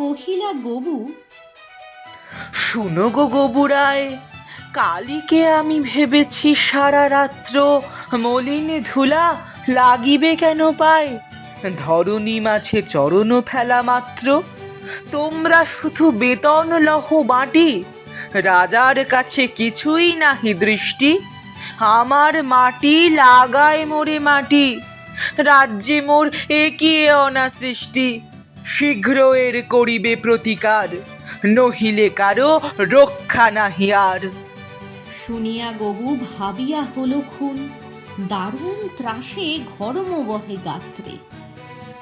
কহিলা গবু, শুনো গো গবুরায়, কালিকে আমি ভেবেছি সারা রাত্র মলিন ধুলা লাগিবে কেন পায় ধরণী মাঝে চরণ ফেলা মাত্র, তোমরা শুধু বেতন লহ বাটি। রাজার কাছে কিছুই নাহি দৃষ্টি, আমার মাটি লাগায় মোরে মাটি। রাজ্যে মোর একিয়ে অনা সৃষ্টি শীঘ্র এর করিবে প্রতিকার, নহিলে কারও রক্ষা নাহি আর। শুনিয়া গবু ভাবিয়া হলো খুন, দারুণ ত্রাসে ঘরম বহে গাত্রে।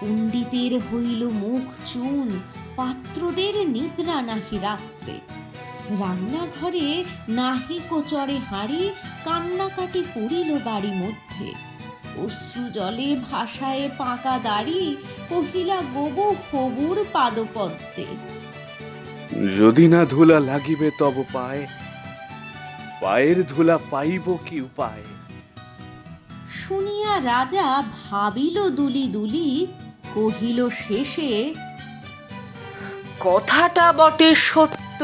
পণ্ডিতের হইল মুখ চুন, পাত্রদের নিদ্রা নাহি রাত্রে। রান্নাঘরে নাহি কোচরে হাঁড়ি, কান্নাকাটি পড়িল বাড়ি মধ্যে। অশ্রু জলে ভাষায় পাকা দাড়ি কহিলা গবু হবুর পাদপদ্মে। যদি না ধুলা লাগিবে তব পায় পায়ের ধুলা পাইব কি উপায়? শুনিয়া রাজা ভাবিল দুলি দুলি কহিল শেষে কথাটা বটে সত্য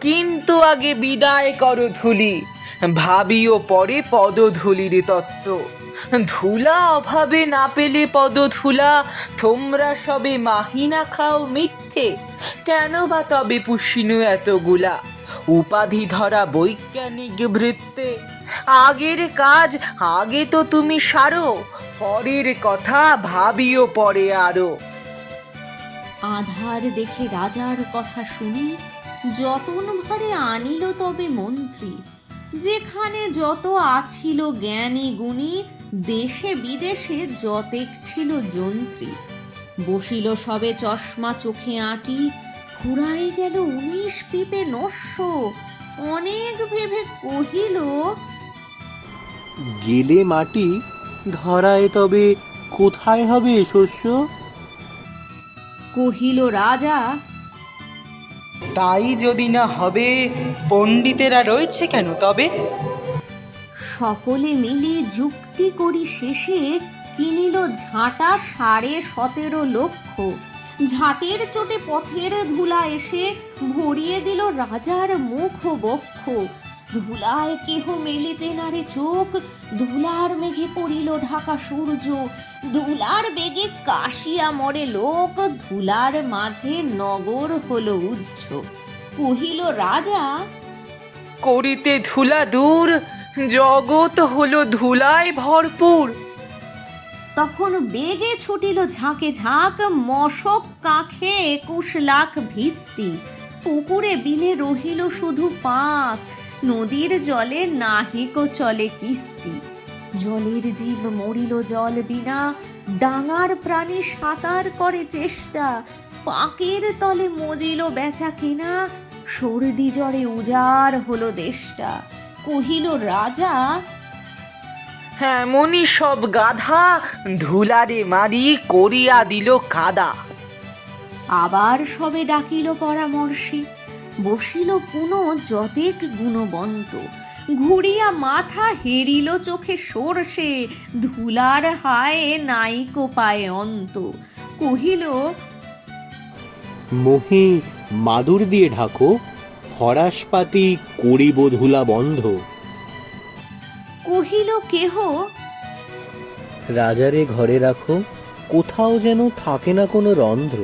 কিন্তু আগে বিদায় করো ধুলি। ভাবিও পরে পদধূলির তত্ত্ব। ধুলা অভাবে না পেলে পদধুলা। তোমরা সবে মাহিনা খাও মিথ্যে। কেন বা তবে পুষিনু এতগুলা? উপাধি ধরা বৈজ্ঞানিক বৃত্তে। আগের কাজ আগে তো তুমি সারো, পরের কথা ভাবিও পরে আরও। আধার দেখে রাজার কথা শুনি যতন ভারে আনিল তবে মন্ত্রী। যেখানে যত আছিল জ্ঞানী গুণী দেশে বিদেশে যতেক ছিল যন্ত্রী। বসিল সবে চশমা চোখে আঁটি ফুরাই গেল উনিশ পিপে নস্য। অনেক ভেবে কহিল গেলে মাটি ধরায় তবে কোথায় হবে শস্য? কহিল রাজা তাই যদি না হবে, পণ্ডিতেরা রয়েছে কেন তবে? সকলে মিলে যুক্তি করি শেষে কিনিল ঝাঁটা সাড়ে সতেরো লক্ষ। ঝাঁটের চোটে পথের ধুলা এসে ভরিয়ে দিল রাজার মুখ বক্ষ ধুলায় কেহ মেলিতে নারে চোখ ধুলার মেঘে পড়িল ঢাকা সূর্য ধুলার বেগে কাশিয়া মরে লোক ধুলার মাঝে নগর হলো উজ্জ কহিল রাজা করিতে ধুলা দূর জগৎ হলো ধুলায় ভরপুর। তখন বেগে ছুটিল ঝাঁকে ঝাঁক মশক কাখে একুশ লাখ ভিস্তি। পুকুরে বিলে রহিল শুধু পাক নদীর জলে নাহিক চলে কিস্তি। জলের জীব মরিল জল বিনা ডাঙার প্রাণী সাঁতার করে চেষ্টা। পাকের তলে মজিল বেচা কেনা সর্দি জ্বরে উজাড় হলো দেশটা। কহিল রাজা এমনই সব গাধা ধুলারে মারি করিয়া দিল কাদা। আবার সবে ডাকিল পরামর্শে। বসিল পুন যতেক গুণবন্ত। ঘুরিয়া মাথা হেরিল চোখে সরষে ধুলার হায় নাইকো পায়ে অন্ত। কহিল মহি মাদুর দিয়ে ঢাকো ফরাসপাতি করিব ধুলা বন্ধ। কহিল কেহ? রাজারে ঘরে রাখো কোথাও যেন থাকে না কোনো রন্ধ্র।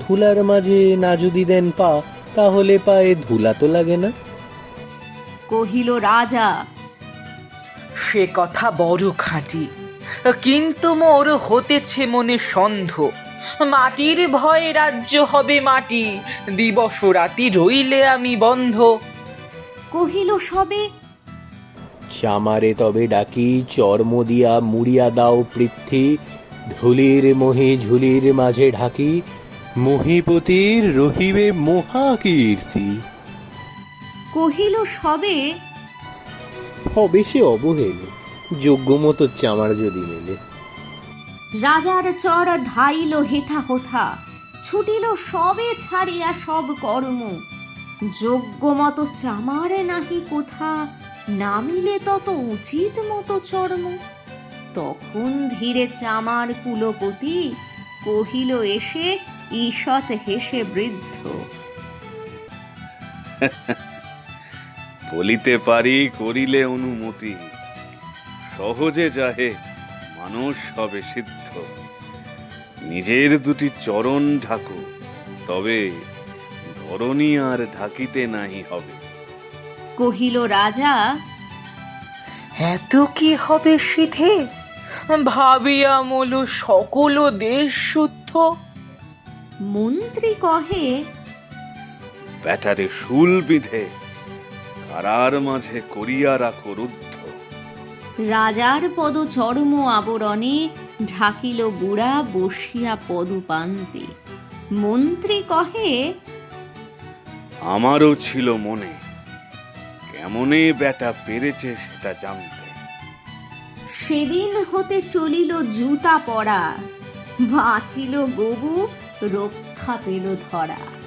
ধুলার মাঝে না যদি দেন পা তাহলে পায়ে ধুলা তো লাগে না। কহিল রাজা সে কথা বড় খাঁটি কিন্তু মোর হতেছে মনে সন্ধ মাটির ভয়ে রাজ্য হবে মাটি দিবস রাতি রইলে আমি বন্ধ। কহিল সবে? চামারে তবে ডাকি চর্ম দিয়া মুড়িয়া দাও পৃথ্বী। ধুলির মহি ঝুলির মাঝে ঢাকি মহিপতির রহিবে মহাকীর্তি। কহিল সবে? হবে সে অবহেলে। যোগ্য মতো চামার যদি মেলে। রাজার চর ধাইল হেথা হোথা। ছুটিল সবে ছাড়িয়া সব কর্ম। যোগ্য মতো চামারে নাহি কোথা। নামিলে তত উচিত মতো চর্ম। তখন ধীরে চামার কুলপতি কহিল এসে ঈষৎ হেসে বৃদ্ধ। বলিতে পারি করিলে অনুমতি। সহজে যাহে মানুষ হবে সিদ্ধ। নিজের দুটি চরণ ঢাকো তবে ধরণী আর ঢাকিতে নাহি হবে। কহিল রাজা এত কি হবে সিধে? ভাবিয়া মূল সকল দেশ শুদ্ধ। মন্ত্রী কহে ব্যাটারে শুল বিধে কারার মাঝে করিয়া রাখো রুদ্ধ। রাজার পদ চর্ম আবরণে ঢাকিল বুড়া বসিয়া পদুপান্তে। মন্ত্রী কহে আমারও ছিল মনে কেমনে ব্যাটা পেরেছে সেটা জানতে। সেদিন হতে চলিল জুতা পরা বাঁচিল গবু রক্ষা পেল ধরা।